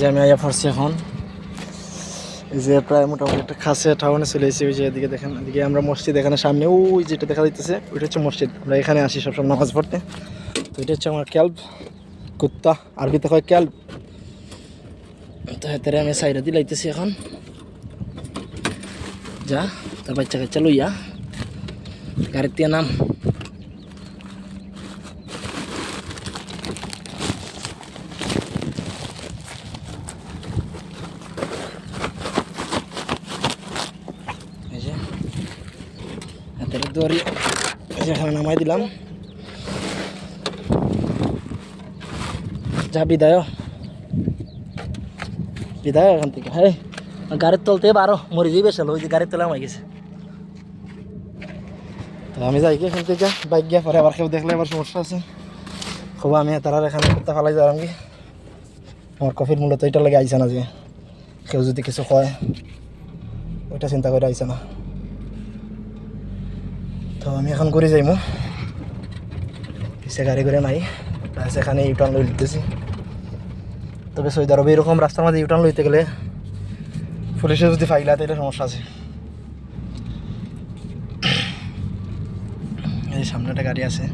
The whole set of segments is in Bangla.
যে আমি আয়া পড়ছি এখন। এই যে প্রায় মোটামুটি একটা খাসে টাউনে চলে এসেছি, ওই যে এদিকে দেখেন, এদিকে আমরা মসজিদ, এখানে সামনে ওই যেটা দেখা যাইতেছে, ওইটা হচ্ছে মসজিদ। আমরা এখানে আসি সবসময় নামাজ পড়তে। তো এটা হচ্ছে আমার ক্যাল্ব কুত্তা, আরবিতে হয় ক্যাল্ব তো হেতে আমি সাইডে দিলাইতেছি এখন। যা, তার বাচ্চা কাচ্চা লইয়া গাড়ির দিয়ে নাম এই যে হাতের দড়ি। এখানে নামাই দিলাম। যা বিদায়। বিদায় এখান থেকে। হ্যাঁ গাড়ির তলতে বারো। মরে যাবে চলো ওই যে গাড়ির তলে আমায় গেছে। তো আমি যাই কি এখান থেকে, বাইক গিয়া পরে আবার কেউ দেখলে আবার সমস্যা আছে। খুব আমি তারা এখানে করতে ফালাই যালাম কি আমার কফির মূলত এটা লাগে আইসে না যে, কেউ যদি কিছু কয়, ওইটা চিন্তা করে আইসে না। তো আমি এখন করে যাইমু। পিছে গাড়ি করে নাই প্লাস এখানে ইউটার্ন লই লিখতেছি তবে সৌদি আরবে এরকম রাস্তার মাঝে ইউটার্ন লইতে গেলে পুলিশে যদি ফাইলা তাহলে সমস্যা আছে। এই সামনে একটা গাড়ি আছে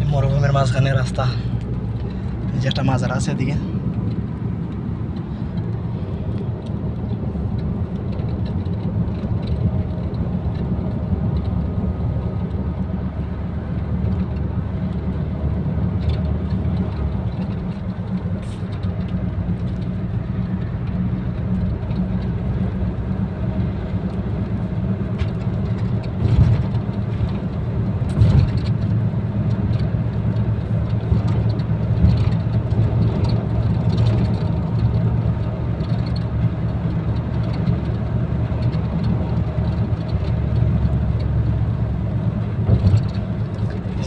এই মরুভূমির মাঝখানে রাস্তা যেটা মাজার আছে এদিকে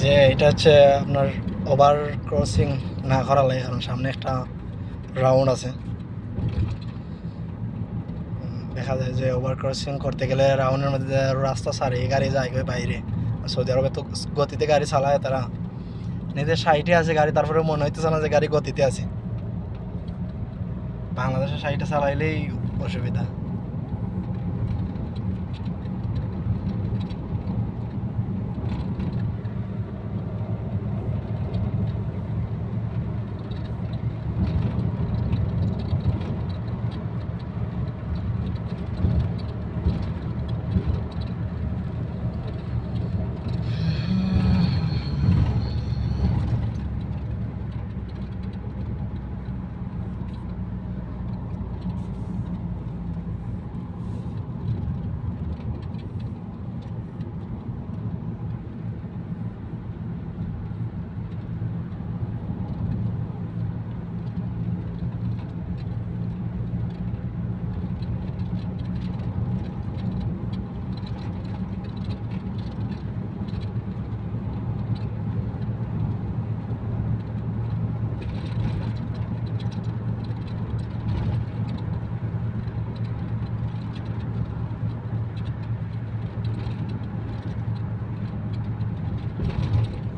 যে এটা হচ্ছে আপনার ওভার ক্রসিং না করা লাগে, কারণ সামনে একটা রাউন্ড আছে। দেখা যায় যে ওভার ক্রসিং করতে গেলে রাউন্ডের মধ্যে রাস্তা সারে গাড়ি যায় বাইরে। সৌদি আরবে তো গতিতে গাড়ি চালায় তারা। নিজের সাইডে আছে গাড়ি, তারপরে মনে হইতেছে না যে গাড়ি গতিতে আছে। বাংলাদেশের সাইডে চালাইলেই অসুবিধা।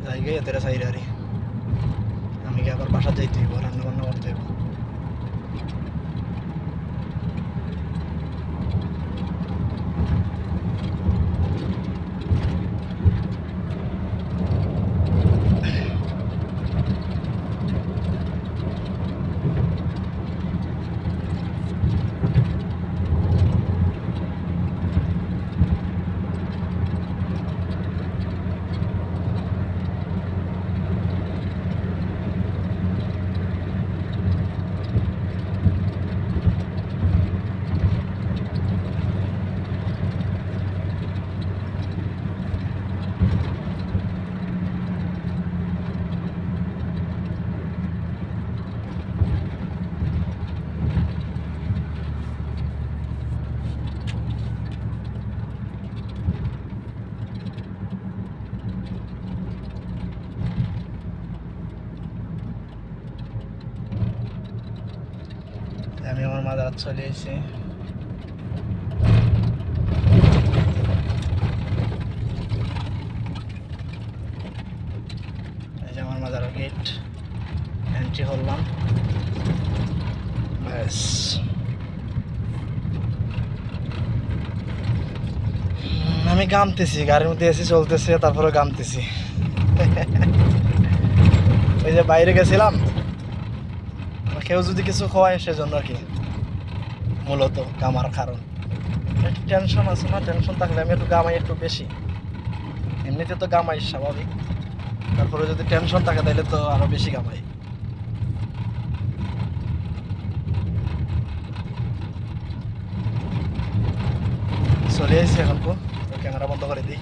জায়গায় এদের সাইড আরে আমি আবার বাসা যাইতে হইব রান্না বান্না করতে হইব? আমি আমার মাদারাত চলে এসে। আমার মাদার গেট এন্ট্রি হলাম ব্যাস। আমি গামতেছি, গাড়ির মধ্যে এসি চলতেছে তারপরে গামতেছি। ওই যে বাইরে গেছিলাম কেউ যদি কিছু খাওয়ায় সেজন্য আর কি? মূলত গামার কারণ একটু টেনশন আছে না টেনশন থাকলে আমি একটু গামাই একটু বেশি। এমনিতে তো গামাই স্বাভাবিক তারপরে যদি টেনশন থাকে তাহলে তো আরও বেশি গামাই চলে এসেছি এখন তো ক্যামেরা বন্ধ করে দিই